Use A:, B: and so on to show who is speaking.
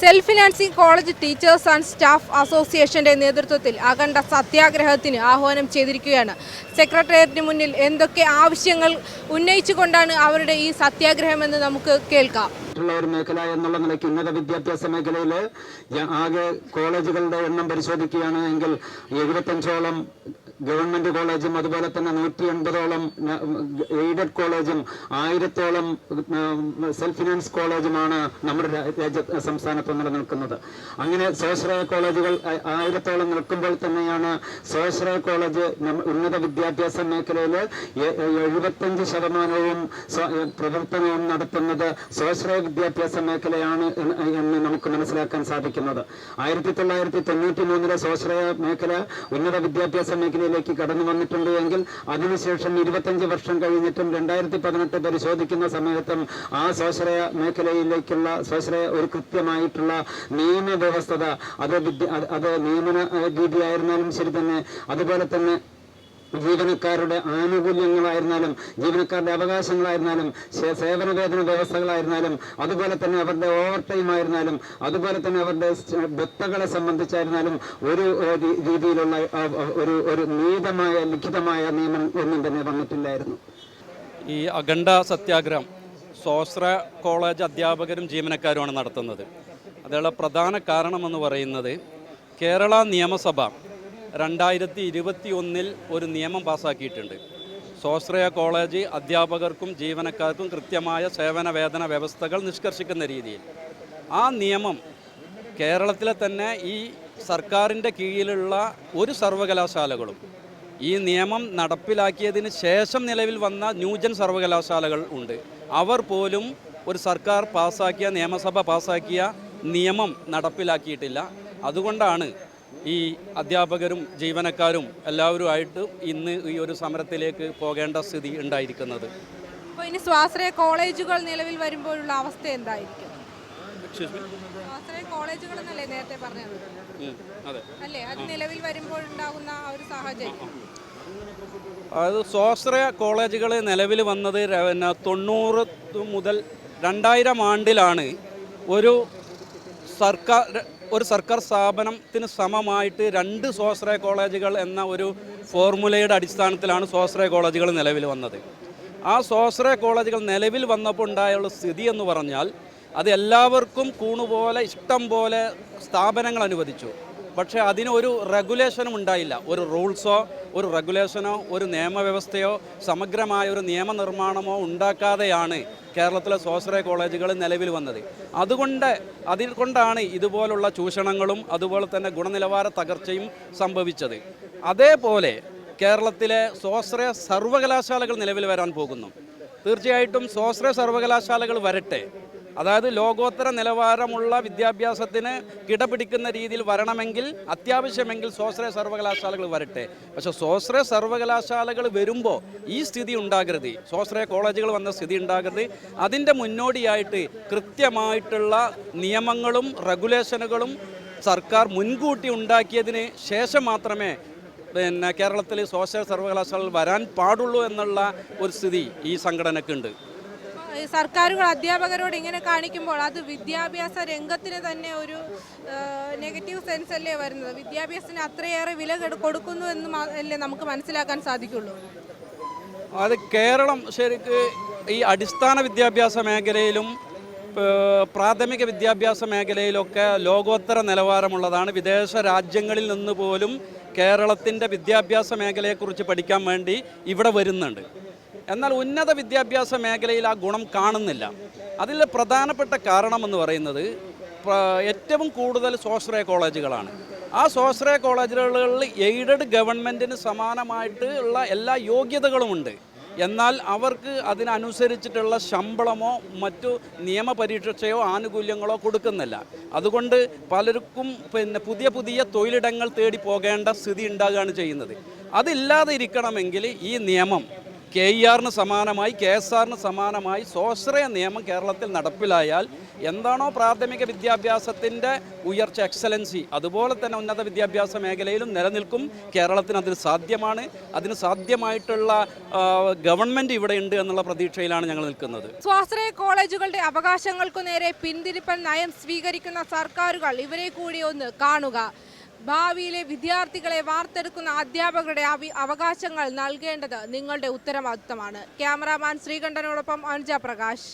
A: Self financing college teachers and staff അസോസിയേഷന്റെ നേതൃത്വത്തിൽ അഖണ്ഡ സത്യാഗ്രഹത്തിന് ആഹ്വാനം ചെയ്തിരിക്കുകയാണ്. സെക്രട്ടേറിയറ്റിന് മുന്നിൽ എന്തൊക്കെ ആവശ്യങ്ങൾ ഉന്നയിച്ചുകൊണ്ടാണ് അവരുടെ ഈ സത്യാഗ്രഹമെന്ന് നമുക്ക് കേൾക്കാം.
B: ഒരു മേഖല എന്നുള്ള നിലയ്ക്ക് ഉന്നത വിദ്യാഭ്യാസ മേഖലയിൽ ആകെ കോളേജുകളുടെ എണ്ണം പരിശോധിക്കുകയാണ് എങ്കിൽ എഴുപത്തഞ്ചോളം ഗവൺമെന്റ് കോളേജും അതുപോലെ തന്നെ നൂറ്റി എൺപതോളം എയ്ഡഡ് കോളേജും ആയിരത്തോളം സെൽഫ് ഫിനാൻസ് കോളേജുമാണ് നമ്മുടെ രാജ്യ സംസ്ഥാനത്ത് നിലനിൽക്കുന്നത് അങ്ങനെ സ്വാശ്രയ കോളേജുകൾ ആയിരത്തോളം നിൽക്കുമ്പോൾ തന്നെയാണ് സ്വാശ്രയ കോളേജ് ഉന്നത വിദ്യാഭ്യാസ മേഖലയിൽ എഴുപത്തഞ്ച് ശതമാനവും പ്രവർത്തനവും നടത്തുന്നത് സ്വാശ്രയ വിദ്യാഭ്യാസ മേഖലയാണ് എന്ന് നമുക്ക് മനസ്സിലാക്കാൻ സാധിക്കുന്നത്. ആയിരത്തി തൊള്ളായിരത്തി തൊണ്ണൂറ്റി മൂന്നിലെ സ്വാശ്രയ മേഖല ഉന്നത വിദ്യാഭ്യാസ മേഖലയിലേക്ക് കടന്നു വന്നിട്ടുണ്ട് എങ്കിൽ അതിനുശേഷം ഇരുപത്തഞ്ച് വർഷം കഴിഞ്ഞിട്ടും രണ്ടായിരത്തി പതിനെട്ട് പരിശോധിക്കുന്ന സമയത്തും ആ സ്വാശ്രയ മേഖലയിലേക്കുള്ള സ്വാശ്രയ ഒരു കൃത്യമായിട്ടുള്ള നിയമവ്യവസ്ഥത അത് അത് നിയമന രീതിയായിരുന്നാലും ശരി തന്നെ. അതുപോലെ തന്നെ ജീവനക്കാരുടെ ആനുകൂല്യങ്ങളായിരുന്നാലും ജീവനക്കാരുടെ അവകാശങ്ങളായിരുന്നാലും സേവന വേതന വ്യവസ്ഥകളായിരുന്നാലും അതുപോലെ തന്നെ അവരുടെ ഓവർ ടൈം ആയിരുന്നാലും അതുപോലെ തന്നെ അവരുടെ ബത്തകളെ സംബന്ധിച്ചായിരുന്നാലും ഒരു രീതിയിലുള്ള ഒരു ഒരു നീതമായ ലിഖിതമായ നിയമം ഒന്നും തന്നെ വന്നിട്ടില്ലായിരുന്നു.
C: ഈ അഖണ്ഡ സത്യാഗ്രഹം സ്വാശ്ര കോളേജ് അധ്യാപകരും ജീവനക്കാരുമാണ് നടത്തുന്നത്. അതിനുള്ള പ്രധാന കാരണമെന്ന് പറയുന്നത് കേരള നിയമസഭ രണ്ടായിരത്തി ഇരുപത്തി ഒന്നിൽ ഒരു നിയമം പാസ്സാക്കിയിട്ടുണ്ട് സ്വാശ്രയ കോളേജ് അധ്യാപകർക്കും ജീവനക്കാർക്കും കൃത്യമായ സേവന വേതന വ്യവസ്ഥകൾ നിഷ്കർഷിക്കുന്ന രീതിയിൽ. ആ നിയമം കേരളത്തിലെ തന്നെ ഈ സർക്കാരിന്റെ കീഴിലുള്ള ഒരു സർവകലാശാലകളും ഈ നിയമം നടപ്പിലാക്കിയതിന് ശേഷം നിലവിൽ വന്ന ന്യൂജൻ സർവകലാശാലകൾ ഉണ്ട്. അവർ പോലും ഒരു സർക്കാർ പാസ്സാക്കിയ നിയമസഭ പാസ്സാക്കിയ നിയമം നടപ്പിലാക്കിയിട്ടില്ല. അതുകൊണ്ടാണ് ഈ അധ്യാപകരും ജീവനക്കാരും എല്ലാവരുമായിട്ട് ഇന്ന് ഈ ഒരു സമരത്തിലേക്ക് പോകേണ്ട സ്ഥിതി ഉണ്ടായിരിക്കുന്നത്.
A: അപ്പോൾ ഇനി സ്വാശ്രയ കോളേജുകൾ നിലവിൽ വരുമ്പോഴുള്ള അവസ്ഥ എന്തായിരിക്കും? സ്വാശ്രയ കോളേജുകൾ എന്നല്ലേ നേരത്തെ പറഞ്ഞത്?
C: അതെ.
A: അല്ലേ? അത് നിലവിൽ വരുമ്പോഴുണ്ടാകുന്ന ആ ഒരു സാഹചര്യം.
C: അതായത് സ്വാശ്രയ കോളേജുകൾ നിലവിൽ വന്നത് പിന്നെ തൊണ്ണൂറ് മുതൽ രണ്ടായിരം ആണ്ടിലാണ് ഒരു സർക്കാർ ഒരു സർക്കാർ സ്ഥാപനത്തിന് സമമായിട്ട് രണ്ട് സ്വാശ്രയ കോളേജുകൾ എന്ന ഒരു ഫോർമുലയുടെ അടിസ്ഥാനത്തിലാണ് സ്വാശ്രയ കോളേജുകൾ നിലവിൽ വന്നത്. ആ സ്വാശ്രയ കോളേജുകൾ നിലവിൽ വന്നപ്പോൾ ഉണ്ടായുള്ള സ്ഥിതി എന്ന് പറഞ്ഞാൽ അത് എല്ലാവർക്കും കൂണുപോലെ ഇഷ്ടം പോലെ സ്ഥാപനങ്ങൾ അനുവദിച്ചു. പക്ഷേ അതിനൊരു റെഗുലേഷനും ഉണ്ടായില്ല. ഒരു റൂൾസോ ഒരു റെഗുലേഷനോ ഒരു നിയമവ്യവസ്ഥയോ സമഗ്രമായ ഒരു നിയമനിർമ്മാണമോ ഉണ്ടാക്കാതെയാണ് കേരളത്തിലെ സ്വാശ്രയ കോളേജുകൾ നിലവിൽ വന്നത്. അതുകൊണ്ട് അതിൽ കൊണ്ടാണ് ഇതുപോലുള്ള ചൂഷണങ്ങളും അതുപോലെ തന്നെ ഗുണനിലവാര തകർച്ചയും സംഭവിച്ചത്. അതേപോലെ കേരളത്തിലെ സ്വാശ്രയ സർവകലാശാലകൾ നിലവിൽ വരാൻ പോകുന്നു. തീർച്ചയായിട്ടും സ്വാശ്രയ സർവകലാശാലകൾ വരട്ടെ. അതായത് ലോകോത്തര നിലവാരമുള്ള വിദ്യാഭ്യാസത്തിന് കിടപിടിക്കുന്ന രീതിയിൽ വരണമെങ്കിൽ അത്യാവശ്യമെങ്കിൽ സ്വാശ്രയ സർവകലാശാലകൾ വരട്ടെ. പക്ഷേ സ്വാശ്രയ സർവകലാശാലകൾ വരുമ്പോൾ ഈ സ്ഥിതി ഉണ്ടാകരുത്. സ്വാശ്രയ കോളേജുകൾ വന്ന സ്ഥിതി ഉണ്ടാകരുത്. അതിന്റെ മുന്നോടിയായിട്ട് കൃത്യമായിട്ടുള്ള നിയമങ്ങളും റെഗുലേഷനുകളും സർക്കാർ മുൻകൂട്ടി ഉണ്ടാക്കിയതിന് ശേഷം മാത്രമേ പിന്നെ കേരളത്തിൽ സ്വാശ്രയ സർവകലാശാലകൾ വരാൻ പാടുള്ളൂ എന്നുള്ള ഒരു സ്ഥിതി ഈ
A: സംഘടനയ്ക്കുണ്ട്. സർക്കാരുകൾ അധ്യാപകരോട് ഇങ്ങനെ കാണിക്കുമ്പോൾ അത് വിദ്യാഭ്യാസ രംഗത്തിന് തന്നെ ഒരു നെഗറ്റീവ് സെൻസ് അല്ലേ വരുന്നത്? വിദ്യാഭ്യാസത്തിന് അത്രയേറെ വില കൊടുക്കുന്നു എന്ന് അല്ലേ നമുക്ക് മനസ്സിലാക്കാൻ സാധിക്കുള്ളൂ?
C: അത് കേരളം ശരിക്ക് ഈ അടിസ്ഥാന വിദ്യാഭ്യാസ മേഖലയിലും പ്രാഥമിക വിദ്യാഭ്യാസ മേഖലയിലൊക്കെ ലോകോത്തര നിലവാരമുള്ളതാണ്. വിദേശ രാജ്യങ്ങളിൽ നിന്ന് പോലും കേരളത്തിന്റെ വിദ്യാഭ്യാസ മേഖലയെക്കുറിച്ച് പഠിക്കാൻ വേണ്ടി ഇവിടെ വരുന്നുണ്ട്. എന്നാൽ ഉന്നത വിദ്യാഭ്യാസ മേഖലയിൽ ആ ഗുണം കാണുന്നില്ല. അതിൽ പ്രധാനപ്പെട്ട കാരണമെന്ന് പറയുന്നത് ഏറ്റവും കൂടുതൽ സ്വാശ്രയ കോളേജുകളാണ്. ആ സ്വാശ്രയ കോളേജുകളിൽ എയ്ഡഡ് ഗവൺമെന്റിന് സമാനമായിട്ട് ഉള്ള എല്ലാ യോഗ്യതകളുമുണ്ട്. എന്നാൽ അവർക്ക് അതിനനുസരിച്ചിട്ടുള്ള ശമ്പളമോ മറ്റു നിയമപരീക്ഷയോ ആനുകൂല്യങ്ങളോ കൊടുക്കുന്നില്ല. അതുകൊണ്ട് പലർക്കും പിന്നെ പുതിയ പുതിയ തൊഴിലിടങ്ങൾ തേടി പോകേണ്ട സ്ഥിതി ഉണ്ടാകുകയാണ് ചെയ്യുന്നത്. അതില്ലാതെ ഇരിക്കണമെങ്കിൽ ഈ നിയമം കെ ഇ ആറിന് സമാനമായി കെ എസ് ആറിന് സമാനമായി സ്വാശ്രയ നിയമം കേരളത്തിൽ നടപ്പിലായാൽ എന്താണോ പ്രാഥമിക വിദ്യാഭ്യാസത്തിന്റെ ഉയർച്ച എക്സലൻസി അതുപോലെ തന്നെ ഉന്നത വിദ്യാഭ്യാസ മേഖലയിലും നിലനിൽക്കും. കേരളത്തിന് അതിന് സാധ്യമാണ്. അതിന് സാധ്യമായിട്ടുള്ള ഗവൺമെന്റ് ഇവിടെ ഉണ്ട് എന്നുള്ള പ്രതീക്ഷയിലാണ് ഞങ്ങൾ നിൽക്കുന്നത്.
A: സ്വാശ്രയ കോളേജുകളുടെ അവകാശങ്ങൾക്കു നേരെ പിന്തിരിപ്പൻ നയം സ്വീകരിക്കുന്ന സർക്കാരുകൾ ഇവരെ കൂടി ഒന്ന് കാണുക. ഭാവിയിലെ വിദ്യാർത്ഥികളെ വാർത്തെടുക്കുന്ന അധ്യാപകരുടെ അവകാശങ്ങൾ നൽകേണ്ടത് നിങ്ങളുടെ ഉത്തരവാദിത്തമാണ്. ക്യാമറാമാൻ ശ്രീകണ്ഠനോടൊപ്പം അനുജ പ്രകാശ്.